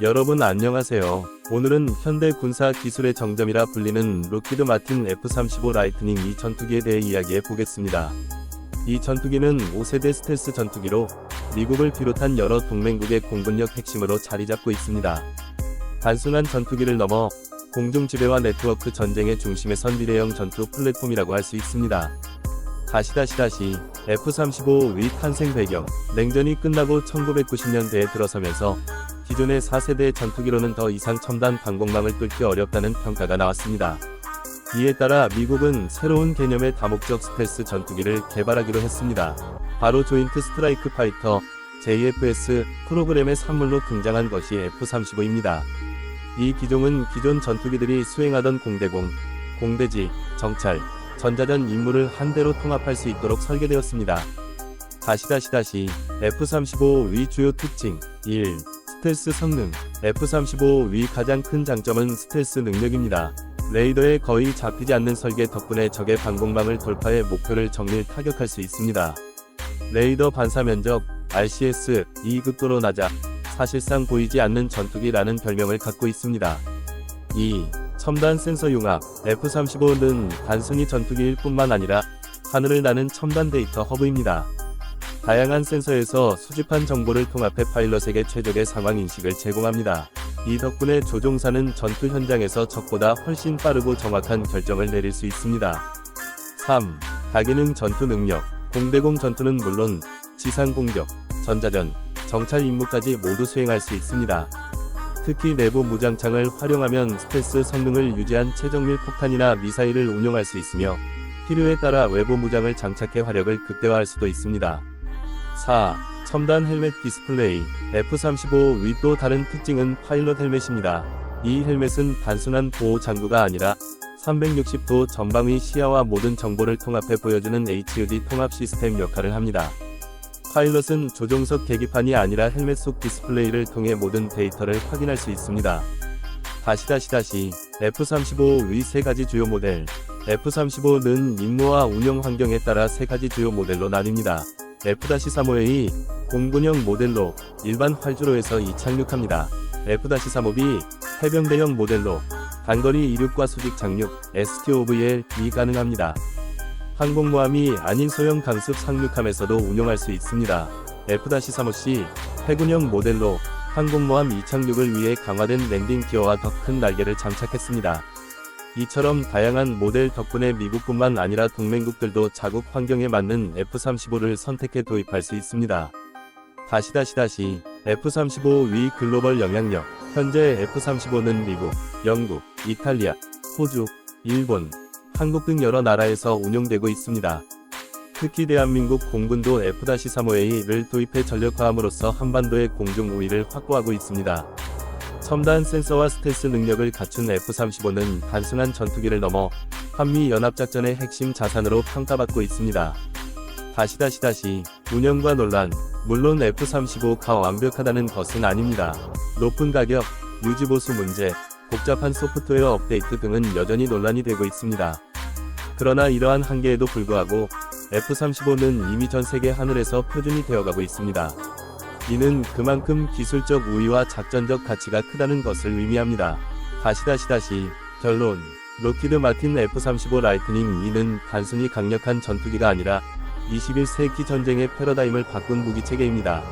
여러분 안녕하세요. 오늘은 현대 군사 기술의 정점이라 불리는 로키드 마틴 F-35 라이트닝 이 전투기에 대해 이야기해 보겠습니다. 이 전투기는 5세대 스텔스 전투기로 미국을 비롯한 여러 동맹국의 공군력 핵심으로 자리 잡고 있습니다. 단순한 전투기를 넘어 공중 지배와 네트워크 전쟁의 중심에 선 비대형 전투 플랫폼이라고 할 수 있습니다. 다시다시다시 F-35의 탄생 배경, 냉전이 끝나고 1990년대에 들어서면서 기존의 4세대 전투기로는 더 이상 첨단 방공망을 뚫기 어렵다는 평가가 나왔습니다. 이에 따라 미국은 새로운 개념의 다목적 스텔스 전투기를 개발하기로 했습니다. 바로 조인트 스트라이크 파이터 JFS 프로그램의 산물로 등장한 것이 F-35입니다. 이 기종은 기존 전투기들이 수행하던 공대공, 공대지, 정찰, 전자전 임무를 한 대로 통합할 수 있도록 설계되었습니다. 다시 다시 다시 F-35의 주요 특징 1. 스텔스 성능 F-35의 가장 큰 장점은 스텔스 능력입니다. 레이더에 거의 잡히지 않는 설계 덕분에 적의 방공망을 돌파해 목표를 정밀 타격할 수 있습니다. 레이더 반사 면적 RCS 2극도로 낮아 사실상 보이지 않는 전투기라는 별명을 갖고 있습니다. 2. 첨단 센서 융합 F-35는 단순히 전투기일 뿐만 아니라 하늘을 나는 첨단 데이터 허브입니다. 다양한 센서에서 수집한 정보를 통합해 파일럿에게 최적의 상황 인식을 제공합니다. 이 덕분에 조종사는 전투 현장에서 적보다 훨씬 빠르고 정확한 결정을 내릴 수 있습니다. 3. 다기능 전투 능력 공대공 전투는 물론 지상 공격, 전자전, 정찰 임무까지 모두 수행할 수 있습니다. 특히 내부 무장창을 활용하면 스텔스 성능을 유지한 최정밀 폭탄이나 미사일을 운용할 수 있으며 필요에 따라 외부 무장을 장착해 화력을 극대화할 수도 있습니다. 4. 첨단 헬멧 디스플레이 F-35의 또 다른 특징은 파일럿 헬멧입니다. 이 헬멧은 단순한 보호 장구가 아니라 360도 전방위 시야와 모든 정보를 통합해 보여주는 HUD 통합 시스템 역할을 합니다. 파일럿은 조종석 계기판이 아니라 헬멧 속 디스플레이를 통해 모든 데이터를 확인할 수 있습니다. 다시 다시 다시 F-35의 세 가지 주요 모델 F-35는 임무와 운영 환경에 따라 세 가지 주요 모델로 나뉩니다. F-35A 공군용 모델로 일반 활주로에서 이착륙합니다. F-35B 해병대형 모델로 단거리 이륙과 수직 착륙 STOVL이 가능합니다. 항공모함이 아닌 소형 강습 상륙함에서도 운용할 수 있습니다. F-35C 해군형 모델로 항공모함 이착륙을 위해 강화된 랜딩 기어와 더 큰 날개를 장착했습니다. 이처럼 다양한 모델 덕분에 미국뿐만 아니라 동맹국들도 자국 환경에 맞는 F-35를 선택해 도입할 수 있습니다. 다시 다시 다시 F-35 위 글로벌 영향력 현재 F-35는 미국, 영국, 이탈리아, 호주, 일본, 한국 등 여러 나라에서 운용되고 있습니다. 특히 대한민국 공군도 F-35A를 도입해 전력화함으로써 한반도의 공중 우위를 확보하고 있습니다. 첨단 센서와 스텔스 능력을 갖춘 F-35는 단순한 전투기를 넘어 한미 연합작전의 핵심 자산으로 평가받고 있습니다. 다시 다시 다시 운영과 논란 물론 F-35가 완벽하다는 것은 아닙니다. 높은 가격, 유지보수 문제, 복잡한 소프트웨어 업데이트 등은 여전히 논란이 되고 있습니다. 그러나 이러한 한계에도 불구하고 F-35는 이미 전 세계 하늘에서 표준이 되어가고 있습니다. 이는 그만큼 기술적 우위와 작전적 가치가 크다는 것을 의미합니다. 다시 다시 다시 결론 로키드 마틴 F-35 라이트닝 E는 단순히 강력한 전투기가 아니라 21세기 전쟁의 패러다임을 바꾼 무기체계입니다.